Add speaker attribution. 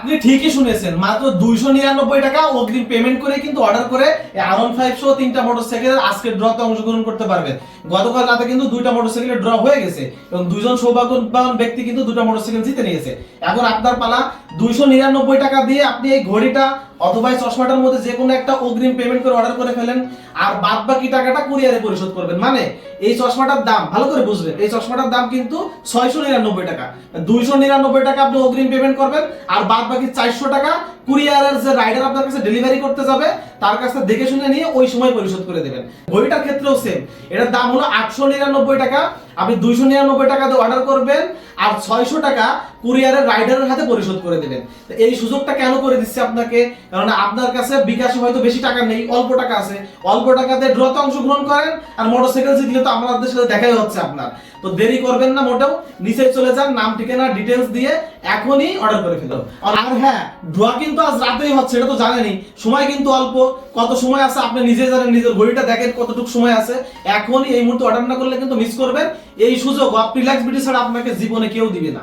Speaker 1: আপনি ঠিকই শুনেছেন, মাত্র দুইশো নিরানব্বই টাকা অগ্রিম পেমেন্ট করে কিন্তু অর্ডার করে আর ওয়ান ফাইভ সহ তিনটা মোটরসাইকেলের আজকে ড্রতে অংশগ্রহণ করতে পারবেন। গতকাল রাতে কিন্তু দুইটা মোটরসাইকেলের ড্র হয়ে গেছে এবং দুইজন সৌভাগ্যবান ব্যক্তি কিন্তু দুটো মোটরসাইকেল জিতে নিয়েছে। এখন আপনার পালা দুইশো নিরানব্বই টাকা দিয়ে আপনি এই ঘড়িটা অথবা এই চশমাটার মধ্যে যে কোনো একটা অগ্রিম পেমেন্ট করে অর্ডার করে ফেলেন, আর বাদ বাকি টাকাটা কুরিয়ারে পরিশোধ করবেন। মানে এই চশমাটার দাম, ভালো করে বুঝবেন, এই চশমাটার দাম কিন্তু ছয়শো নিরানব্বই টাকা। দুইশো নিরানব্বই টাকা আপনি অগ্রিম পেমেন্ট করবেন, আর বাদ বাকি চারশো টাকা কুরিয়ারের যে রাইডার আপনার কাছে ডেলিভারি করতে যাবে, তার কাছে দেখে শুনে নিয়ে ওই সময় পরিশোধ করে দেবেন। বইটার ক্ষেত্রেও সেম এটার দাম হলো আটশো নিরানব্বই টাকা আপনি দুইশো নিরানব্বই টাকা দিয়ে অর্ডার করবেন আর ছয়শো টাকা কুরিয়ারের রাইডারের হাতে পরিশোধ করে দেবেন। এই সুযোগটা কেন করে দিচ্ছে আপনাকে? কারণ আপনার কাছে বিকাশে হয়তো বেশি টাকা নেই, অল্প টাকা আছে। অল্প টাকাতে ড্রতে অংশগ্রহণ করেন আর মোটরসাইকেল জিতলে তো আমাদের সাথে দেখাই হচ্ছে আপনার। তো দেরি করবেন না মোটেও, নিচে চলে যান, নাম, ঠিকানা ডিটেলস দিয়ে এখনই অর্ডার করে ফেলো আর হ্যাঁ ড্রয়া কিন্তু আজ রাতেই হচ্ছে, এটা তো জানেনই। সময় কিন্তু অল্প, কত সময় আছে আপনি নিজে জানেন, নিজের ঘড়িটা দেখেন কতটুকু সময় আছে। এখনই এই মুহূর্তে অর্ডার না করলে কিন্তু মিস করবেন। এই সুযোগ আপনি বিটি ছাড়া আপনাকে জীবনে কেউ দিবে না।